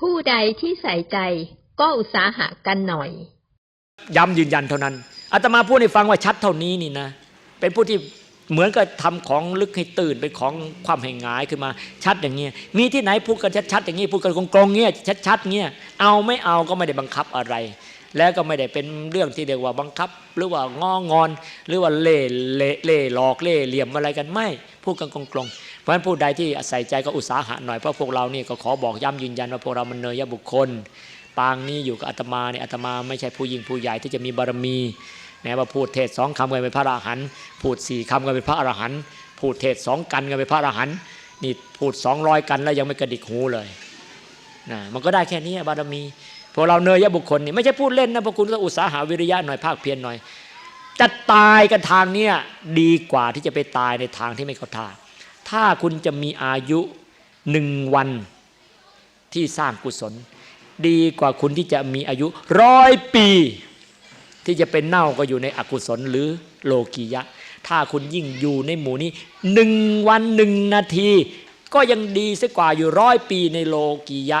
ผู้ใดที่ใส่ใจก็อุตสาหะกันหน่อย ย้ำยืนยันเท่านั้นอาตมาพูดให้ฟังว่าชัดเท่านี้นี่นะ เป็นผู้ที่เหมือนกับทำของลึกให้ตื่นเป็นของความให้หงายขึ้นมาชัดอย่างเงี้ยมีที่ไหนพูดกันชัดๆอย่างงี้พูดกันกลงๆเงี้ยชัดๆเงี้ยเอาไม่เอาก็ไม่ได้บังคับอะไร แล้วก็ไม่ได้เป็นเรื่องที่เรียกว่าบังคับ หรือว่างองอน หรือว่าเล่เล่เล่หลอกเล่เหลี่ยมอะไรกันไม่พูดกันกลงๆ เพราะฉะนั้นผู้ใดที่ใส่ใจก็อุตสาหะหน่อยเพราะพวกเรานี่ก็ขอบอกย้ำยืนยันว่าพวกเรามันเนยยบุคคล ปางนี้อยู่กับอาตมาเนี่ยอาตมาไม่ใช่ผู้ยิ่งผู้ใหญ่ที่จะมีบารมีแม้ว่าพูดเทศสองคำก็เป็นพระอรหันต์พูดสี่คำก็เป็นพระอรหันต์พูดเทศสองกันก็เป็นพระอรหันต์นี่พูดสองร้อยกันแล้วยังไม่กระดิกหูเลยนะมันก็ได้แค่นี้บารมีพวกเราเนยยบุคคลนี่ไม่ใช่พูดเล่นนะพวกคุณต้องอุตสาหาวิริยะหน่อยภาคเพียรหน่อยจะตายกันทางเนี้ยดีกว่าที่จะไปตายในทางที่ไม่เข้าท่า ถ้าคุณจะมีอายุหนึ่งวันที่สร้างกุศล ดีกว่าคุณที่จะมีอายุร้อยปี ที่จะเป็นเน่าก็อยู่ในอกุศลหรือโลกียะ ถ้าคุณยิ่งอยู่ในหมู่นี้หนึ่งวันหนึ่งนาที ก็ยังดีสักกว่าอยู่ร้อยปีในโลกียะ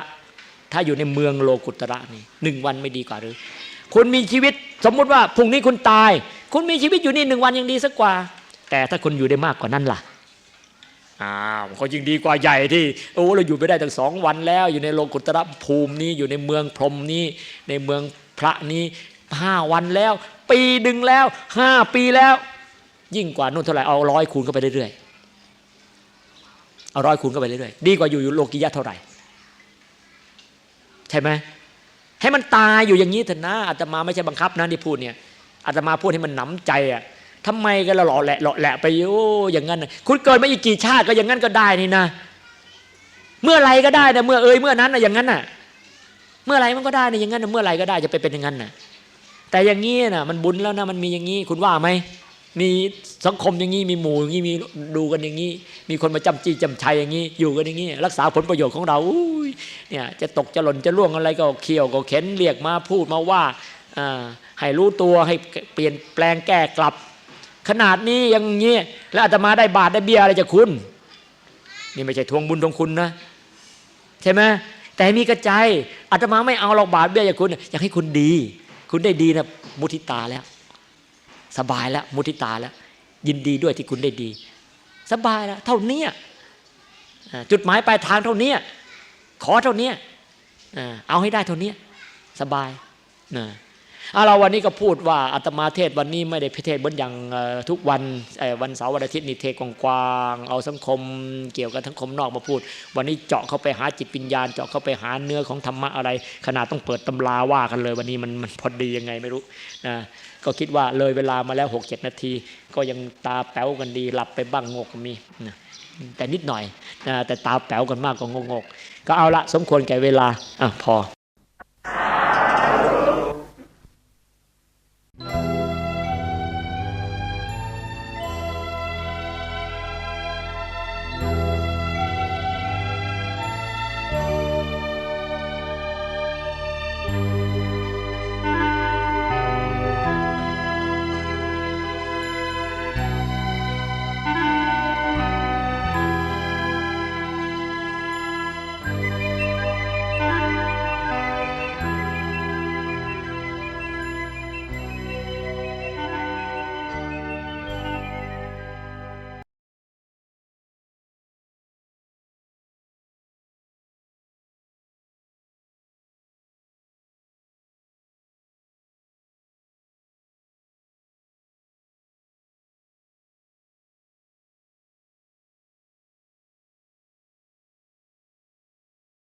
ถ้าอยู่ในเมืองโลกุตระนี่หนึ่งวันไม่ดีกว่าหรือ คุณมีชีวิตสมมุติว่าพรุ่งนี้คุณตาย คุณมีชีวิตอยู่นี่หนึ่งวันยังดีสักกว่า แต่ถ้าคุณอยู่ได้มากกว่านั้นล่ะ อ้าวก็ยิ่งดีกว่าใหญ่ที่โอ้เราอยู่ไปได้ตั้งสองวันแล้ว อยู่ในโลกุตระภูมินี้อยู่ในเมืองพรหมนี้ ในเมืองพระนี้ห้าวันแล้ว ปีหนึ่งแล้วห้าปีแล้ว ยิ่งกว่านู่นเท่าไหร่เอาร้อยคูณเข้าไปเรื่อยๆเอาร้อยคูณเข้าไปเรื่อยๆดีกว่าอยู่อยู่โลกิยะเท่าไหร่ ใช่ไหมให้มันตายอยู่อย่างนี้เถอะนะอาตมาไม่ใช่บังคับนะที่พูดเนี่ยอาตมาพูดให้มันหนำใจอะ ทำไมกันเราหล่อแหละหล่อแหละไปโอ้อย่างนั้นคุณเกิดมาอีกกี่ชาติก็อย่างนั้นก็ได้นี่นะเมื่อไรก็ได้นะเมื่อเอ่ยเมื่อนั้นนะอย่างนั้นน่ะ เมื่อไรมันก็ได้นะอย่างนั้นนะเมื่อไรก็ได้จะไปเป็นอย่างนั้นน่ะ แต่อย่างนี้น่ะ มันบุญแล้วนะมันมีอย่างนี้คุณว่าไหมมีสังคมอย่างนี้มีหมู่อย่างนี้มีดูกันอย่างนี้ มีคนมาจำจี้จำชัยอย่างนี้ อยู่กันอย่างนี้ รักษาผลประโยชน์ของเราอุ้ยเนี่ยจะตกจะหล่นจะล่วงอะไรก็เคี่ยวก็เข็นเรียกมาพูดมาว่าอ่าให้รู้ตัวให้เปลี่ยนแปลงแก้กลับ ขนาดนี้อย่างนี้แล้วอาตมาได้บาทได้เบี้ยอะไรจากคุณ นี่ไม่ใช่ทวงบุญทวงคุณนะ ใช่ไหมแต่มีกระจายอาตมาไม่เอาหรอกบาทเบี้ยจากคุณ อยากให้คุณดี คุณได้ดีนะมุทิตาแล้ว สบายแล้ว มุทิตาแล้ว ยินดีด้วยที่คุณได้ดี สบายแล้วเท่านี้จุดหมายปลายทางเท่านี้ขอเท่านี้เอาให้ได้เท่านี้สบายนะ เอาเราวันนี้ก็พูดว่าอาตมาเทศวันนี้ไม่ได้พิเทศเหมือนอย่างทุกวันวันเสาร์วันอาทิตย์นี่เทศกว้างๆเอาสังคมเกี่ยวกับสังคมนอกมาพูด วันนี้เจาะเข้าไปหาจิตปัญญาเจาะเข้าไปหาเนื้อของธรรมะอะไร ขนาดต้องเปิดตำราว่ากันเลย วันนี้มันมันพอดียังไงไม่รู้นะก็คิดว่าเลยเวลามาแล้ว 6 7 นาที ก็ยังตาแป๋วกันดีหลับไปบ้างงกมีนะแต่นิดหน่อยนะแต่ตาแป๋วกันมากกว่างกก็เอาละสมควรแก่เวลาอะพอ